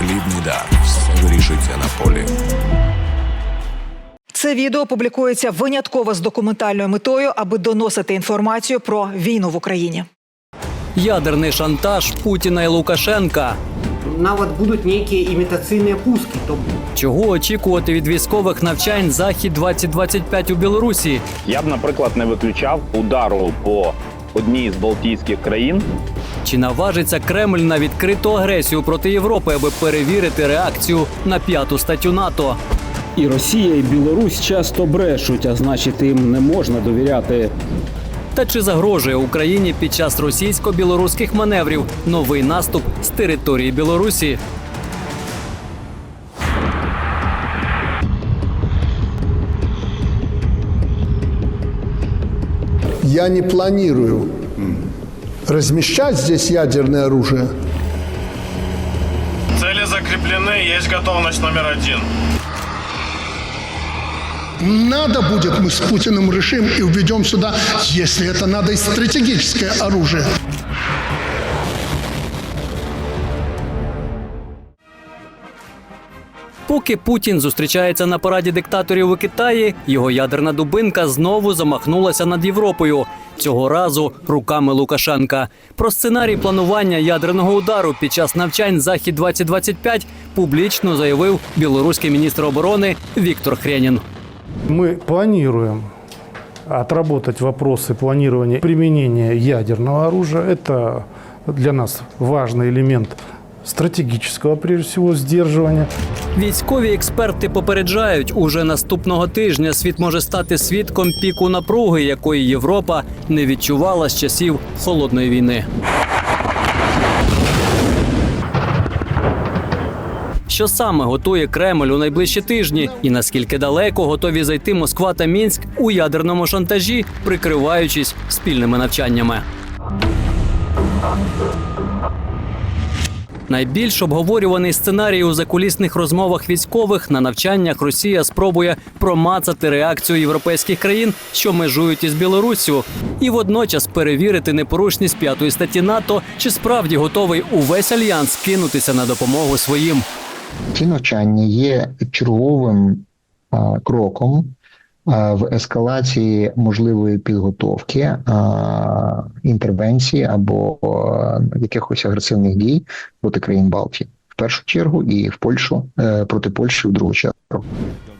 Хлібний дар. Все вирішується на полі. Це відео публікується винятково з документальною метою, аби доносити інформацію про війну в Україні. Ядерний шантаж Путіна і Лукашенка. нават будуть нейкія імітацыйныя пускі то Чого очікувати від військових навчань Захід 2025 у Білорусі? Я б, наприклад, не виключав удару по одній з Балтійських країн. Чи наважиться Кремль на відкриту агресію проти Європи, аби перевірити реакцію на п'яту статтю НАТО? І Росія, і Білорусь часто брешуть, а значить, їм не можна довіряти. Та чи загрожує Україні під час російсько-білоруських маневрів новий наступ з території Білорусі? Я не планирую размещать здесь ядерное оружие. Цели закреплены, есть готовность номер один. Надо будет, мы с Путиным решим и введем сюда, если это надо, и стратегическое оружие. Поки Путін зустрічається на параді диктаторів у Китаї, його ядерна дубинка знову замахнулася над Європою. Цього разу руками Лукашенка. Про сценарій планування ядерного удару під час навчань Захід 2025 публічно заявив білоруський міністр оборони Віктор Хренін. Мы планируем отработать вопросы планирования применения ядерного оружия. Это для нас важный элемент стратегического, прежде всего, сдерживания. Військові експерти попереджають, уже наступного тижня світ може стати свідком піку напруги, якої Європа не відчувала з часів холодної війни. Що саме готує Кремль у найближчі тижні, і наскільки далеко готові зайти Москва та Мінськ у ядерному шантажі, прикриваючись спільними навчаннями? Найбільш обговорюваний сценарій у закулісних розмовах військових на навчаннях Росія спробує промацати реакцію європейських країн, що межують із Білоруссю, і водночас перевірити непорушність п'ятої статті НАТО, чи справді готовий увесь альянс кинутися на допомогу своїм. Ці навчання є черговим а, кроком в ескалації можливої підготовки інтервенції або якихось агресивних дій проти країн Балтії в першу чергу, і в Польщу е, проти Польщі в другу чергу.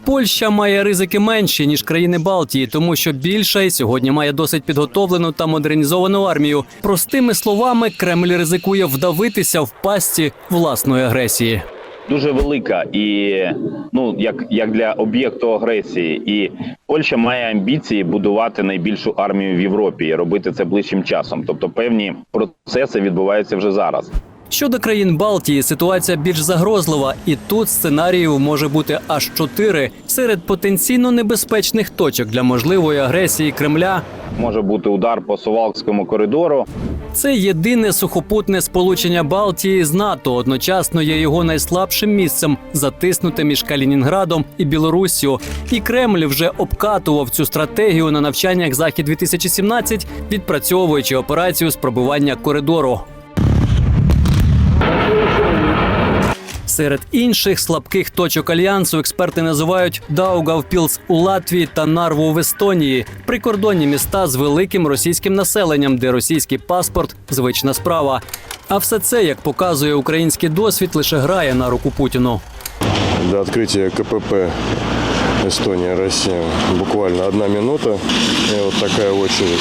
Польща має ризики менші ніж країни Балтії, тому що більша і сьогодні має досить підготовлену та модернізовану армію. Простими словами, Кремль ризикує вдавитися в пасті власної агресії. Дуже велика і ну як, як для об'єкту агресії, і Польща має амбіції будувати найбільшу армію в Європі і робити це ближчим часом. Тобто певні процеси відбуваються вже зараз. Щодо країн Балтії, ситуація більш загрозлива, і тут сценаріїв може бути аж чотири серед потенційно небезпечних точок для можливої агресії Кремля. Може бути удар по Сувалкському коридору. Це єдине сухопутне сполучення Балтії з НАТО. Одночасно є його найслабшим місцем, затиснуте між Калінінградом і Білоруссю. І Кремль вже обкатував цю стратегію на навчаннях Захід 2017 відпрацьовуючи операцію з пробивання коридору. Серед інших слабких точок альянсу експерти називають Даугавпілс у Латвії та Нарву в Естонії, прикордонні міста з великим російським населенням, де російський паспорт звична справа. А все це, як показує український досвід, лише грає на руку Путіну. До открытия КПП Эстония, Россия буквально одна минута. И вот такая очередь.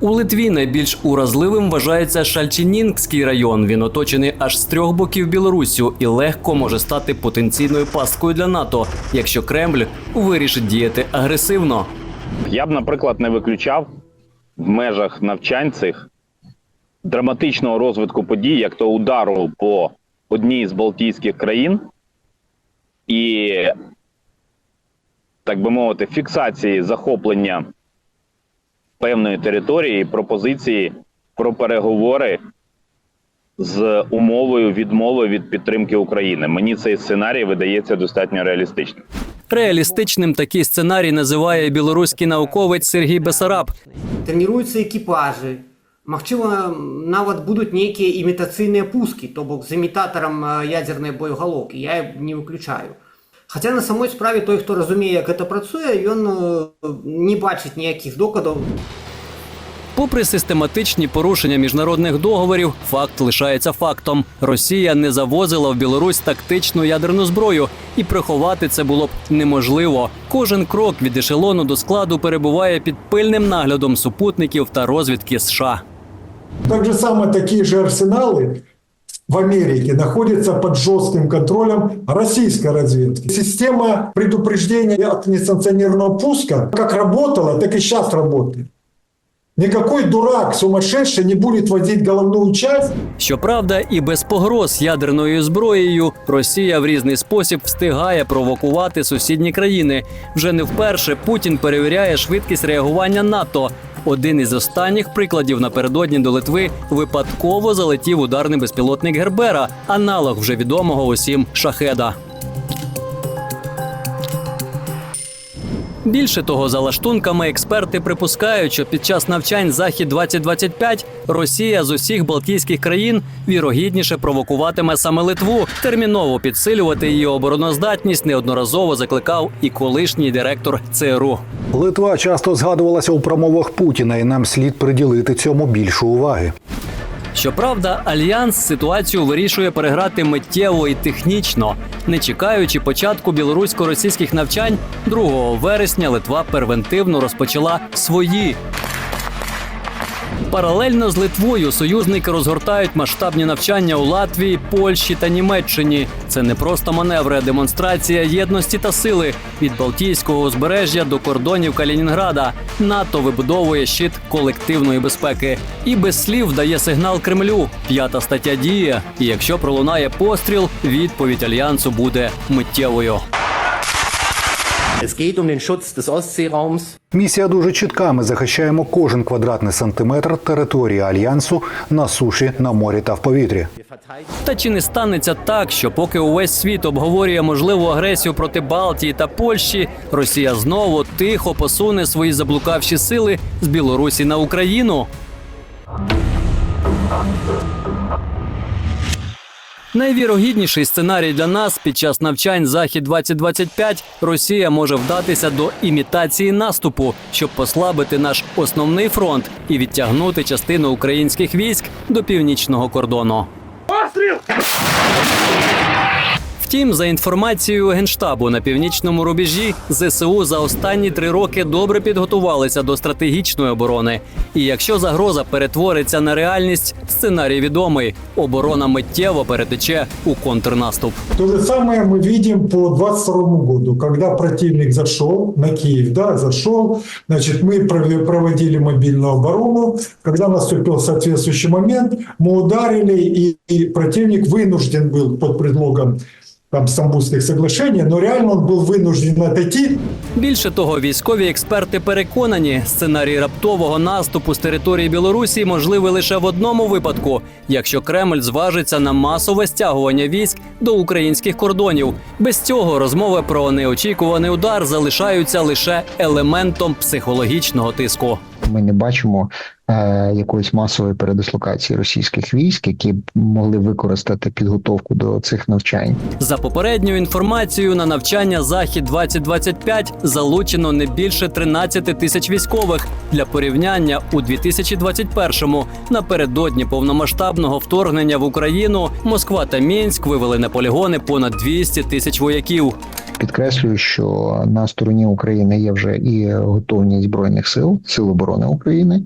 У Литві найбільш уразливим вважається Шальчинінгський район. Він оточений аж з трьох боків Білоруссю і легко може стати потенційною пасткою для НАТО, якщо Кремль вирішить діяти агресивно. Я б, наприклад, не виключав в межах навчань цих драматичного розвитку подій, як то удару по одній з Балтійських країн і, так би мовити, фіксації захоплення певної території, і пропозиції про переговори з умовою відмови від підтримки України. Мені цей сценарій видається достатньо реалістичним. Реалістичним такий сценарій називає білоруський науковець Сергій Бесараб. тренируются экипажи Магчыма, нават будуць нейкія імітацыйныя пускі, то бок з імітатарам э, ядзернай боегалоўкі, я не выключаю. Хаця на самой справе той, хто разумее, як гэта працуе, ён э, не бачыць ніякіх докладаў. Попри систематичні порушення міжнародних договорів, факт лишається фактом: Росія не завозила в Білорусь тактичну ядерну зброю, і приховати це було б неможливо. Кожен крок від ешелону до складу перебуває під пильним наглядом супутників та розвідки США. Так же самое такие же арсеналы в Америке находятся под жестким контролем российской разведки. Система предупреждения от несанкционированного пуска как работала, так и сейчас работает. Никакой дурак сумасшедший не будет возить головную часть Щоправда, і без погроз ядерною зброєю Росія в різний спосіб встигає провокувати сусідні країни. Вже не вперше Путін перевіряє швидкість реагування НАТО. Один із останніх прикладів напередодні до Литви випадково залетів ударний безпілотник Гербера, аналог вже відомого усім шахеда. Більше того, за лаштунками експерти припускають, що під час навчань захід 2025 Росія з усіх Балтійських країн вірогідніше провокуватиме саме Литву. Терміново підсилювати її обороноздатність неодноразово закликав і колишній директор ЦРУ. Литва часто згадувалася у промовах Путіна, і нам слід приділити цьому більше уваги. Щоправда, альянс ситуацію вирішує переграти миттєво і технічно. Не чекаючи початку білорусько-російських навчань, 2 вересня Литва превентивно розпочала свої. Паралельно з Литвою союзники розгортають масштабні навчання у Латвії, Польщі та Німеччині. Це не просто маневри, а демонстрація єдності та сили від Балтійського узбережжя до кордонів Калінінграда. НАТО вибудовує щит колективної безпеки і без слів дає сигнал Кремлю. П'ята стаття діє. І якщо пролунає постріл, відповідь альянсу буде миттєвою. Es geht um den Schutz des Ostseeraums. Місія дуже чітка. Ми захищаємо кожен квадратний сантиметр території альянсу на суші, на морі та в повітрі. Та чи не станеться так, що поки увесь світ обговорює можливу агресію проти Балтії та Польщі, Росія знову тихо посуне свої заблукавші сили з Білорусі на Україну? Найвірогідніший сценарій для нас під час навчань Захід 2025 Росія може вдатися до імітації наступу, щоб послабити наш основний фронт і відтягнути частину українських військ до північного кордону. Втім, за інформацією генштабу на північному рубежі ЗСУ за останні три роки добре підготувалися до стратегічної оборони. І якщо загроза перетвориться на реальність, сценарій відомий: оборона миттєво перетече у контрнаступ. То же самое мы видим по 22 году, когда противник зашел на Киев, да, зашел, значит, мы прове- проводили мобильную оборону, когда наступил соответствующий момент, мы ударили, и, и противник вынужден был под предлогом там Стамбульских соглашений, но реально он был вынужден отойти, Більше того, військові експерти переконані, сценарій раптового наступу з території Білорусі можливий лише в одному випадку, якщо Кремль зважиться на масове стягування військ до українських кордонів. Без цього розмови про неочікуваний удар залишаються лише елементом психологічного тиску. Ми не бачимо якоїсь масової передислокації російських військ, які б могли використати підготовку до цих навчань. За попередньою інформацією, на навчання Захід 2025 залучено не більше 13 тисяч військових для порівняння у 2021-му. Напередодні повномасштабного вторгнення в Україну Москва та Мінськ вивели на полігони понад 200 тисяч вояків. Підкреслюю, що на стороні України є вже і готовність збройних сил, сил оборони України,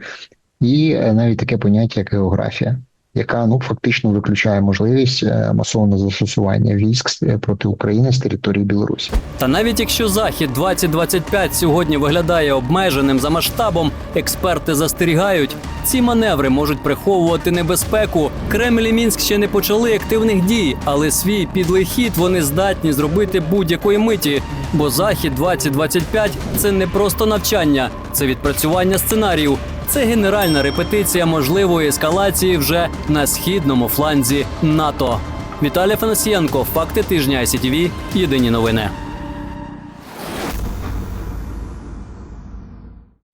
і е, навіть таке поняття, як географія, яка ну фактично виключає можливість е, масового застосування військ е, проти України з території Білорусі. Та навіть якщо захід 2025 сьогодні виглядає обмеженим за масштабом, експерти застерігають, ці маневри можуть приховувати небезпеку. Кремль і Мінськ ще не почали активних дій, але свій підлий хід вони здатні зробити будь-якої миті. Бо захід 2025 – це не просто навчання, це відпрацювання сценаріїв. Це генеральна репетиція можливої ескалації вже на східному фланзі НАТО. Віталій Фанасієнко, факти тижня ICTV, Єдині новини.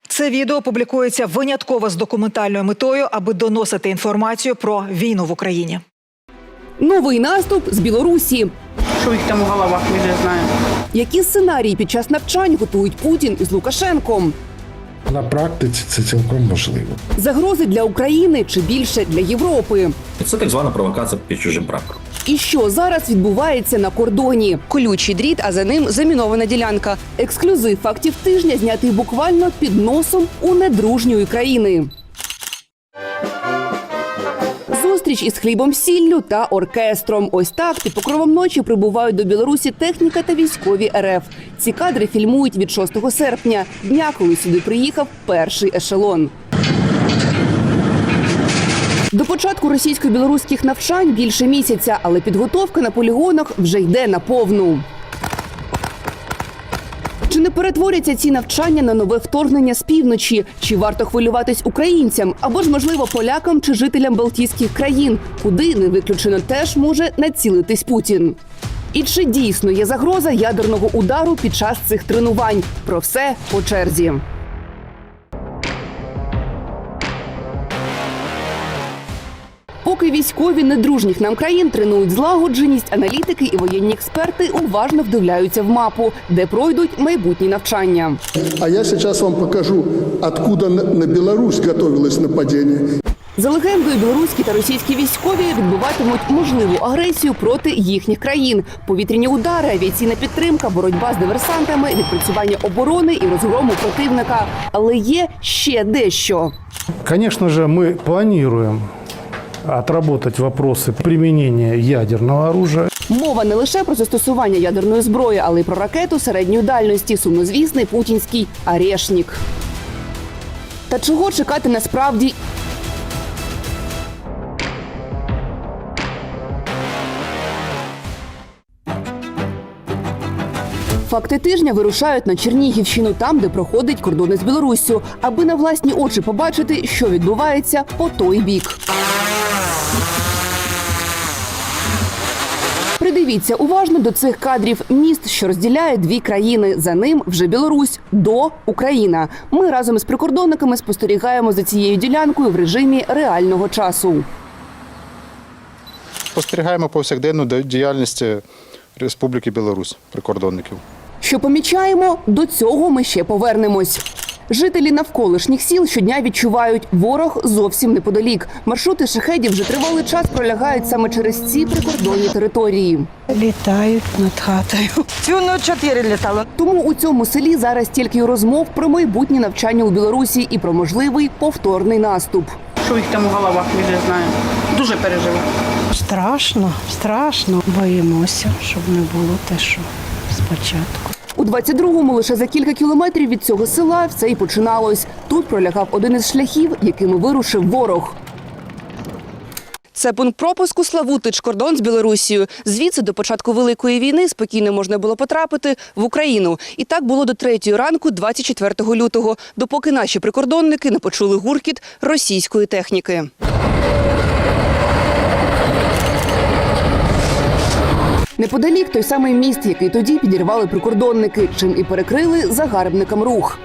Це відео публікується винятково з документальною метою, аби доносити інформацію про війну в Україні. Новий наступ з Білорусі. Що їх там у головах, ми не знаємо. Які сценарії під час навчань готують Путін із Лукашенком? На практиці це цілком можливо. Загрози для України чи більше для Європи? Це так звана провокація під чужим прапором. І що зараз відбувається на кордоні? Колючий дріт, а за ним замінована ділянка. Ексклюзив фактів тижня знятий буквально під носом у недружньої країни. Зустріч із хлібом сіллю та оркестром. Ось так під покровом ночі прибувають до Білорусі техніка та військові РФ. Ці кадри фільмують від 6 серпня, дня, коли сюди приїхав перший ешелон. До початку російсько-білоруських навчань більше місяця, але підготовка на полігонах вже йде на повну. Чи не перетворяться ці навчання на нове вторгнення з півночі? Чи варто хвилюватись українцям або ж можливо полякам чи жителям Балтійських країн, куди не виключено теж може націлитись Путін? І чи дійсно є загроза ядерного удару під час цих тренувань? Про все по черзі. Поки військові недружніх нам країн тренують злагодженість, аналітики і воєнні експерти уважно вдивляються в мапу, де пройдуть майбутні навчання. А я сейчас вам покажу, откуда на на Беларусь готовилось нападение. За легендою, білоруські та російські військові відбуватимуть можливу агресію проти їхніх країн. Повітряні удари, авіаційна підтримка, боротьба з диверсантами, відпрацювання оборони і розгрому противника. Але є ще дещо. Конечно же, мы планируем отработать вопросы применения ядерного оружия. Мова не лише про застосування ядерної зброї, але й про ракету середньої дальності, сумнозвісний путінський арешнік. Та чого чекати насправді? Факти тижня вирушають на Чернігівщину, там, де проходить кордони з Білоруссю, аби на власні очі побачити, що відбувається по той бік. Придивіться уважно до цих кадрів. Міст, що розділяє дві країни. За ним вже Білорусь до Україна. Ми разом із прикордонниками спостерігаємо за цією ділянкою в режимі реального часу. Спостерігаємо повсякденну діяльність Республіки Білорусь прикордонників. Що помічаємо, до цього ми ще повернемось. Жителі навколишніх сіл щодня відчувають, ворог зовсім неподалік. Маршрути шахедів вже тривалий час пролягають саме через ці прикордонні території. Літають над хатою. Цю ніч чотири літало. Тому у цьому селі зараз тільки розмов про майбутнє навчання у Білорусі і про можливий повторний наступ. Що їх там у головах, ми не знаємо. Дуже переживаю. Страшно, страшно. Боїмося, щоб не було те, що спочатку. У 22-му лише за кілька кілометрів від цього села все і починалось. Тут пролягав один із шляхів, якими вирушив ворог. Це пункт пропуску Славутич, кордон з Білорусією. Звідси до початку великої війни спокійно можна було потрапити в Україну. І так було до третьої ранку, 24 лютого, допоки наші прикордонники не почули гуркіт російської техніки. Неподалік той самий міст, який тоді підірвали прикордонники, чим і перекрили загарбникам рух.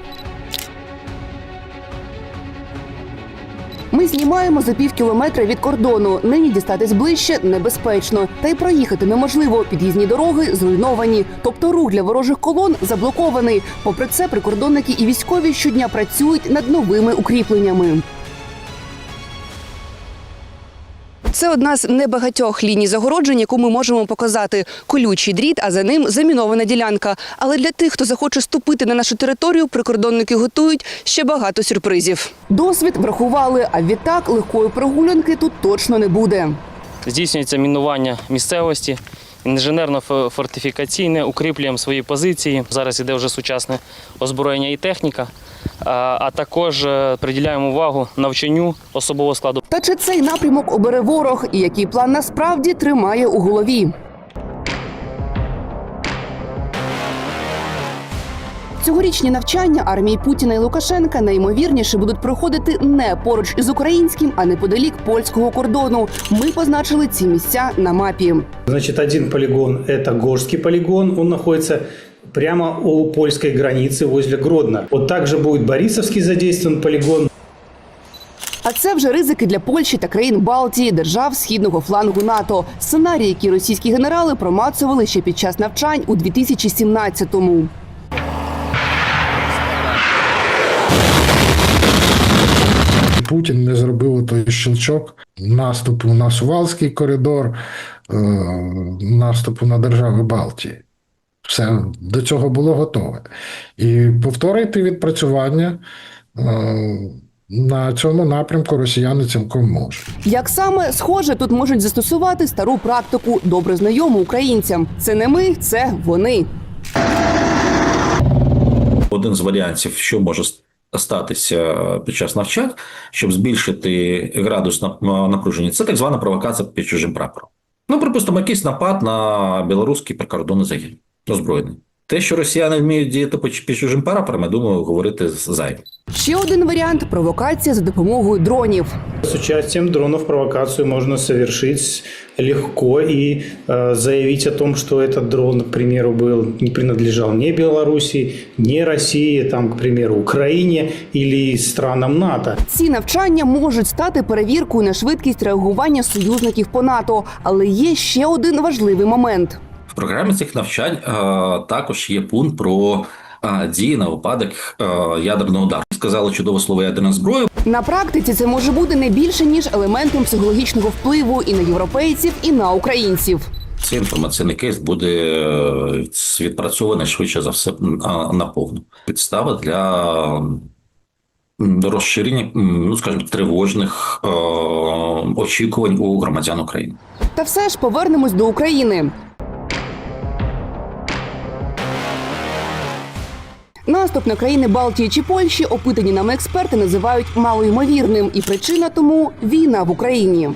Ми знімаємо за пів кілометра від кордону. Нині дістатись ближче небезпечно. Та й проїхати неможливо. Під'їзні дороги зруйновані. Тобто рух для ворожих колон заблокований. Попри це, прикордонники і військові щодня працюють над новими укріпленнями. Це одна з небагатьох ліній загороджень, яку ми можемо показати. Колючий дріт, а за ним замінована ділянка. Але для тих, хто захоче ступити на нашу територію, прикордонники готують ще багато сюрпризів. Досвід врахували, а відтак легкої прогулянки тут точно не буде. Здійснюється мінування місцевості, інженерно-фортифікаційне, укріплюємо свої позиції. Зараз іде вже сучасне озброєння і техніка, а також е, приділяємо увагу навчанню особового складу. Та чи цей напрямок обере ворог і який план насправді тримає у голові? Цьогорічні навчання армії Путіна і Лукашенка найімовірніше будуть проходити не поруч із українським, а неподалік польського кордону. Ми позначили ці місця на мапі. Значит, один полигон – это Горский полигон. Он находится прямо у польской границы возле Гродно. Вот также будет Борисовский задействован полигон. А це вже ризики для Польщі та країн Балтії, держав східного флангу НАТО. Сценарії, які російські генерали промацували ще під час навчань у 2017-му. Путін не зробив той щелчок наступу на Сувалський коридор, е, наступу на держави Балтії. Все до цього було готове. І повторити відпрацювання е, на цьому напрямку росіяни цілком можуть. Як саме схоже, тут можуть застосувати стару практику, добре знайому українцям. Це не ми, це вони. Один з варіантів, що може статися під час навчань, щоб збільшити градус нап- напруження, це так звана провокація під чужим прапором. Ну, припустимо, якийсь напад на білоруський прикордонний загін озброєний. Те, що росіяни вміють діяти під під чужим прапором, я думаю, говорити зайве. Ще один варіант провокація за допомогою дронів. С участием дронов провокацию можно совершить легко и э, заявить о том, что этот дрон, к примеру, был не принадлежал ни Беларуси, ни России, там, к примеру, Украине или странам НАТО. Ці навчання можуть стати перевіркою на швидкість реагування союзників по НАТО, але є ще один важливий момент. В програмі цих навчань е, також є пункт про е, дії на випадок е, ядерного удару. Сказали чудове слово ядерна зброя. На практиці це може бути не більше ніж елементом психологічного впливу і на європейців, і на українців. Цей інформаційний кейс буде відпрацьований швидше за все наповну. Підстава для розширення, ну скажімо, тривожних е, очікувань у громадян України. Та все ж повернемось до України. Наступ на країни Балтії чи Польщі опитані нами експерти називають малоймовірним, і причина тому війна в Україні.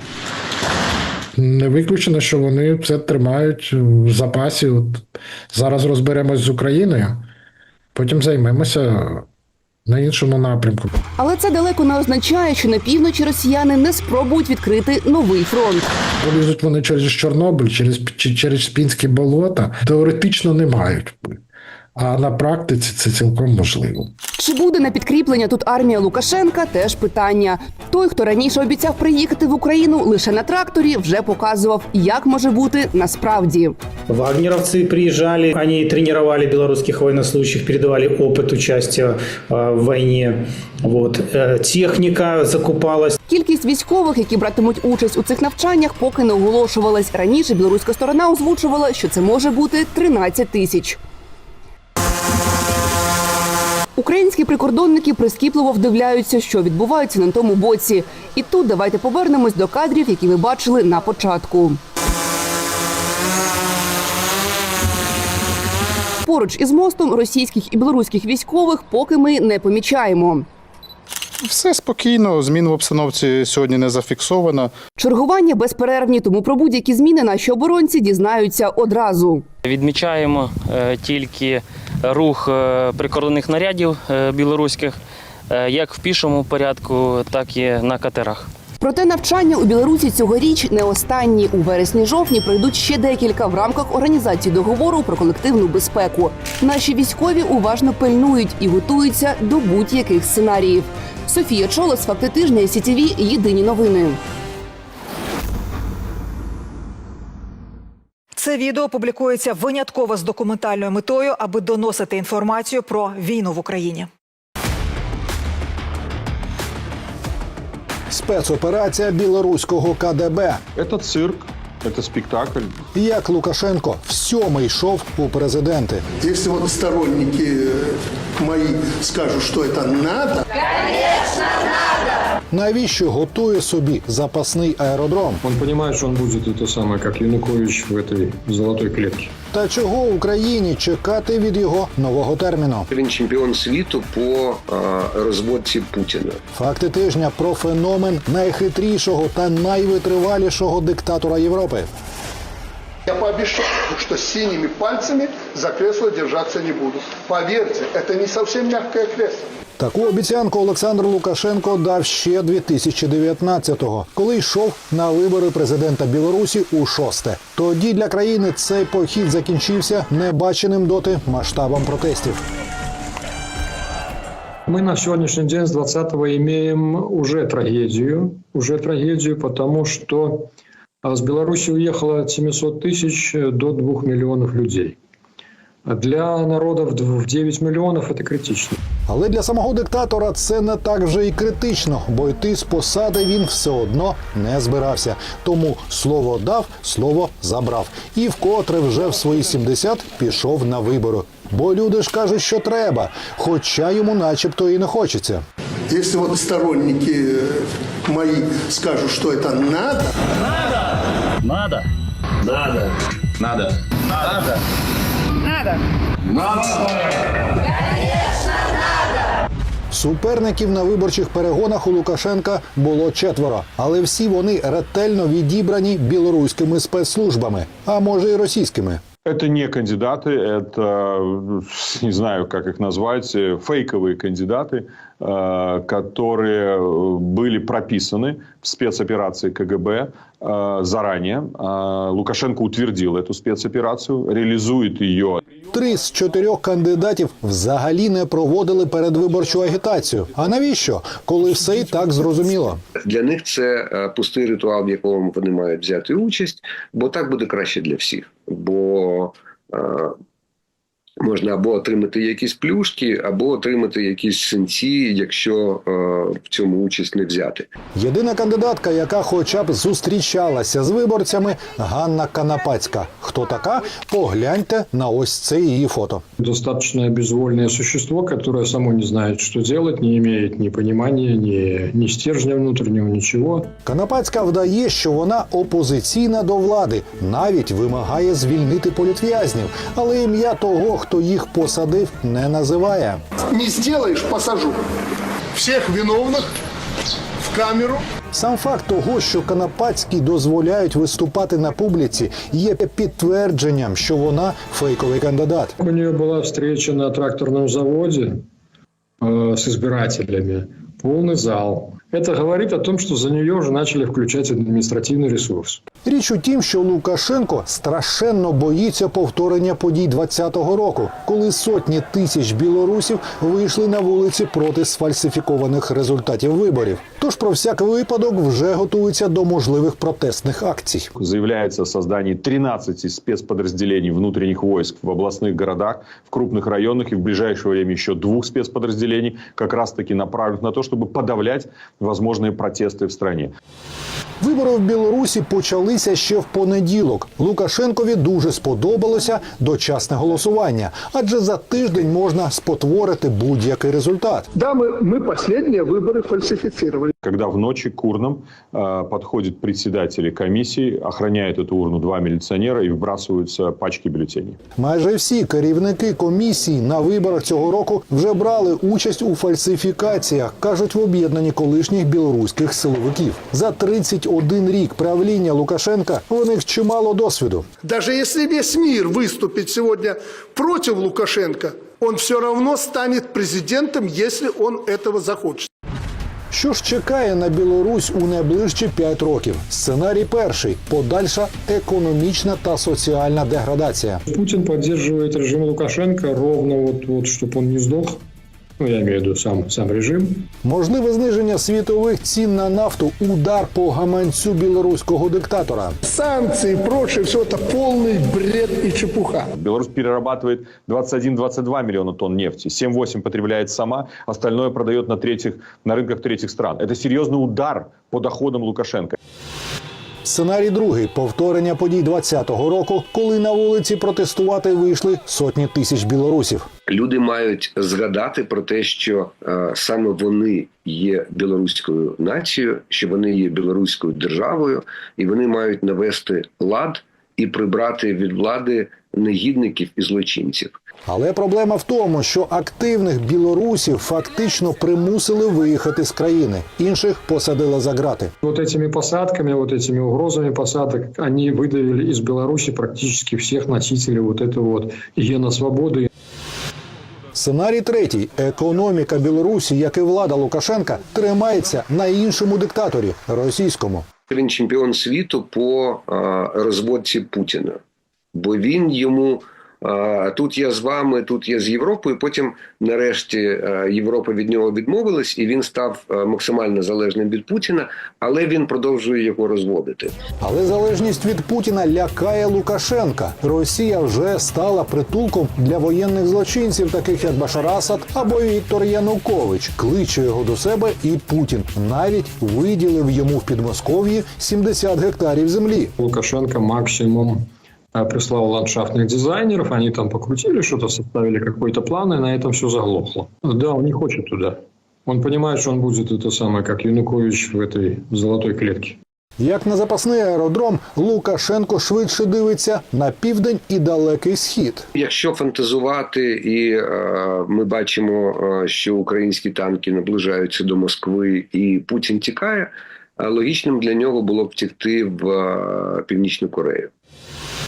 Не виключено, що вони це тримають в запасі. От зараз розберемось з Україною, потім займемося на іншому напрямку. Але це далеко не означає, що на півночі росіяни не спробують відкрити новий фронт. Полізуть вони через Чорнобиль, через, через Пінські болота, теоретично не мають. А на практиці це цілком можливо. Чи буде на підкріплення тут армія Лукашенка? Теж питання. Той, хто раніше обіцяв приїхати в Україну лише на тракторі, вже показував, як може бути насправді. Вагнеровцы приезжали, они тренировали белорусских военнослужащих, передавали опыт участия э, в войне. Вот. Э, Техника закупалась. Кількість військових, які братимуть участь у цих навчаннях, поки не оголошувалась. Раніше білоруська сторона озвучувала, що це може бути 13 тисяч. Українські прикордонники прискіпливо вдивляються, що відбувається на тому боці. І тут давайте повернемось до кадрів, які ви бачили на початку. Поруч із мостом російських і білоруських військових поки ми не помічаємо. Все спокійно, змін в обстановці сьогодні не зафіксовано. Чергування безперервні, тому про будь-які зміни наші оборонці дізнаються одразу. Відмічаємо е, тільки рух е, прикордонних нарядів е, білоруських, е, як в пішому порядку, так і на катерах. Проте навчання у Білорусі цьогоріч не останні. У вересні-жовтні пройдуть ще декілька в рамках організації договору про колективну безпеку. Наші військові уважно пильнують і готуються до будь-яких сценаріїв. Софія Чолос, факти тижня СІТІВІ, Єдині новини. Це відео публікується винятково з документальною метою, аби доносити інформацію про війну в Україні. Спецоперація білоруського КДБ. Это цирк, это спектакль. Як Лукашенко в сьомий йшов у президенти. Если вот сторонники э, мои скажут, что это надо, Навіщо готує собі запасний аеродром? Он розуміє, що он буде те саме, як Янукович в цій золотій клітці. Та чого Україні чекати від його нового терміну? Він чемпіон світу по е, розводці Путіна. Факти тижня про феномен найхитрішого та найвитривалішого диктатора Європи. Я пообещал, что с синими пальцами за кресло держаться не буду. Поверьте, это не совсем мягкое кресло. Таку обіцянку Олександр Лукашенко дав ще 2019-го, коли йшов на вибори президента Білорусі у шосте. Тоді для країни цей похід закінчився небаченим доти масштабом протестів. Мы на сегодняшний день с 20-го имеем уже трагедию, уже трагедию, потому что а, с Беларуси уехало от 700 тысяч до 2 миллионов людей. А Для народа в дв- в 9 миллионов это критично. Але для самого диктатора це не так вже і критично, бо йти з посади він все одно не збирався. Тому слово дав, слово забрав. І вкотре вже в свої 70 пішов на вибори. Бо люди ж кажуть, що треба, хоча йому начебто і не хочеться. Если вот сторонники э, мои скажут, что это надо, Надо. Надо. Надо. Надо. Суперників на виборчих перегонах у Лукашенка було четверо, але всі вони ретельно відібрані білоруськими спецслужбами, а може й російськими. Это не кандидаты, это, не знаю, как их назвать, э, фейковые кандидаты, э, которые э, были прописаны в спецоперации КГБ э, заранее. Э, Лукашенко утвердил эту спецоперацию, реализует ее. Три з чотирьох кандидатів взагалі не проводили передвиборчу агітацію. А навіщо, коли все і так зрозуміло? Для них це е, пустий ритуал, в якому вони мають взяти участь, бо так буде краще для всіх. Бо е, можна або отримати якісь плюшки, або отримати якісь синці, якщо е, в цьому участь не взяти. Єдина кандидатка, яка хоча б зустрічалася з виборцями, Ганна Канапацька. Хто така? Погляньте на ось це її фото. Достаточно безвольное существо, которое само не знает, что делать, не имеет ни понимания, ни, ни стержня внутреннего, ничего. Канапацька вдає, що вона опозиційна до влади, навіть вимагає звільнити політв'язнів, але ім'я того, хто їх посадив, не називає. не сделаешь, посажу. Всех виновных в камеру. Сам факт того, що Канапацькій дозволяють виступати на публіці, є підтвердженням, що вона фейковий кандидат. У нее была встреча на тракторном заводе э, с избирателями. Полный зал. Это говорит о том, что за нее уже начали включать административный ресурс. Річ у тім, що Лукашенко страшенно боїться повторення подій 20-го року, коли сотні тисяч білорусів вийшли на вулиці проти сфальсифікованих результатів виборів. Тож про всяк випадок вже готуються до можливих протестних акцій. Заявляется о создании 13 спецподразделений внутренних войск в областных городах, в крупных районах и в ближайшее время еще двух спецподразделений, как раз-таки направленных на то, чтобы подавлять возможные протесты в стране. Вибори в Білорусі почалися ще в понеділок. Лукашенкові дуже сподобалося дочасне голосування, адже за тиждень можна спотворити будь-який результат. Да, мы, мы последние выборы фальсифицировали. Когда в ночи к урнам э, подходят председатели комиссии, охраняют эту урну два милиционера и вбрасываются пачки бюллетеней. Майже всі керівники комісій на виборах цього року вже брали участь у фальсифікаціях, кажуть в об'єднанні колишніх білоруських силовиків. За 31 рік правління Лукашенка у них чимало досвіду. Даже если весь мир выступит сегодня против Лукашенко, он все равно станет президентом, если он этого захочет. Що ж чекає на Білорусь у найближчі 5 років? Сценарій перший подальша економічна та соціальна деградація. Путін підтримує режим Лукашенка ровно от, от щоб він не сдох. Ну, я имею в виду сам, сам режим. Можливе зниження світових цін на нафту, удар по гаманцю білоруського диктатора. Санкции и прочее, все это полный бред и чепуха. Беларусь перерабатывает 21-22 миллиона тонн нефти, 7-8 потребляет сама, остальное продает на, третьих, на рынках третьих стран. Это серьезный удар по доходам Лукашенко. Сценарій другий повторення подій 20-го року, коли на вулиці протестувати вийшли сотні тисяч білорусів. Люди мають згадати про те, що е, саме вони є білоруською нацією, що вони є білоруською державою, і вони мають навести лад і прибрати від влади негідників і злочинців. Але проблема в тому, що активних білорусів фактично примусили виїхати з країни, інших посадили за грати. Вот этими посадками, вот этими угрозами посадок, они выдавили из Беларуси практически всех носителей вот этого вот гена свободы. Сценарій третій: економіка Білорусі, як і влада Лукашенка, тримається на іншому диктаторі російському. Він чемпіон світу по е, розводці Путіна, бо він йому тут я з вами, тут я з Європою. Потім, нарешті, е, Європа від нього відмовилась, і він став е, максимально залежним від Путіна, але він продовжує його розводити. Але залежність від Путіна лякає Лукашенка. Росія вже стала притулком для воєнних злочинців, таких як Башар Асад або Віктор Янукович. Кличе його до себе, і Путін навіть виділив йому в Підмосков'ї 70 гектарів землі. Лукашенко максимум прислал ландшафтных дизайнеров, они там покрутили что-то, составили какой-то план, и на этом все заглохло. Да, он не хочет туда. Он понимает, что он будет это самое, как Янукович в этой золотой клетке. Як на запасний аеродром, Лукашенко швидше дивиться на південь і далекий схід. Якщо фантазувати, і е, ми бачимо, е, що українські танки наближаються до Москви, і Путін тікає, е, логічним для нього було б втекти в е, Північну Корею.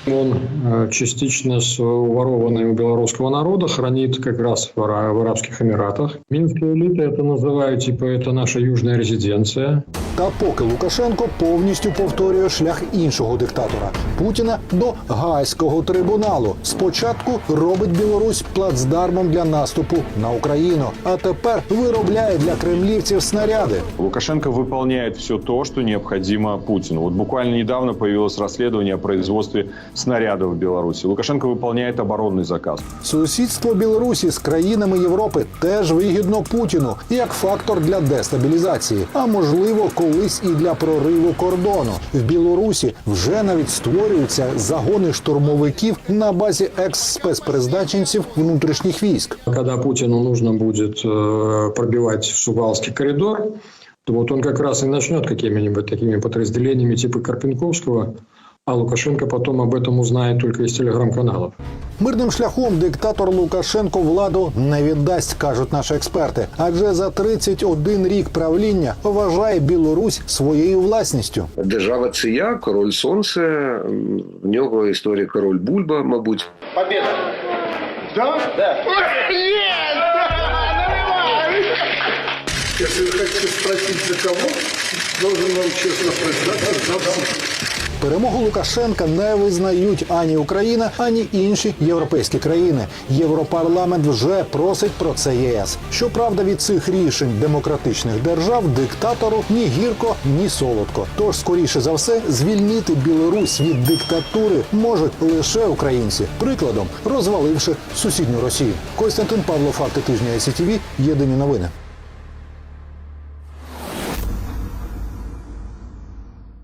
Он э, частично с уворованной у белорусского народа хранит как раз в, Ара- в Арабских Эмиратах. Минские элиты это называют, типа, это наша южная резиденция. Та поки Лукашенко повністю повторює шлях іншого диктатора Путіна до Гаазького трибуналу. Спочатку робить Білорусь плацдармом для наступу на Україну, а тепер виробляє для кремлівців снаряди. Лукашенко выполняет все то, что необходимо Путину. Вот буквально недавно появилось расследование о производстве снарядов в Беларуси. Лукашенко выполняет оборонный заказ. Сусідство Білорусі з країнами Європи теж вигідно Путіну як фактор для дестабілізації, а можливо, колись і для прориву кордону. В Білорусі вже навіть створюються загони штурмовиків на базі екс-спецпризначенців внутрішніх військ. Когда Путину нужно будет э, пробивать Сувалский коридор, то вот он как раз и начнет какими-нибудь такими подразделениями типа Карпенковского, а Лукашенко потом об этом узнает только из телеграм-каналов. Мирним шляхом диктатор Лукашенко владу не віддасть, кажуть наші експерти. Адже за 31 рік правління вважає Білорусь своєю власністю. Держава це я, король сонце. В нього історія король Бульба, мабуть. Победа. Да? Да. Если вы хотите спросить за кого, должен вам честно признаться, за. Перемогу Лукашенка не визнають ані Україна, ані інші європейські країни. Європарламент вже просить про це ЄС. Щоправда, від цих рішень демократичних держав диктатору ні гірко, ні солодко. Тож, скоріше за все, звільнити Білорусь від диктатури можуть лише українці, прикладом розваливши сусідню Росію. Костянтин Павло, факти тижня СІТВ, єдині новини.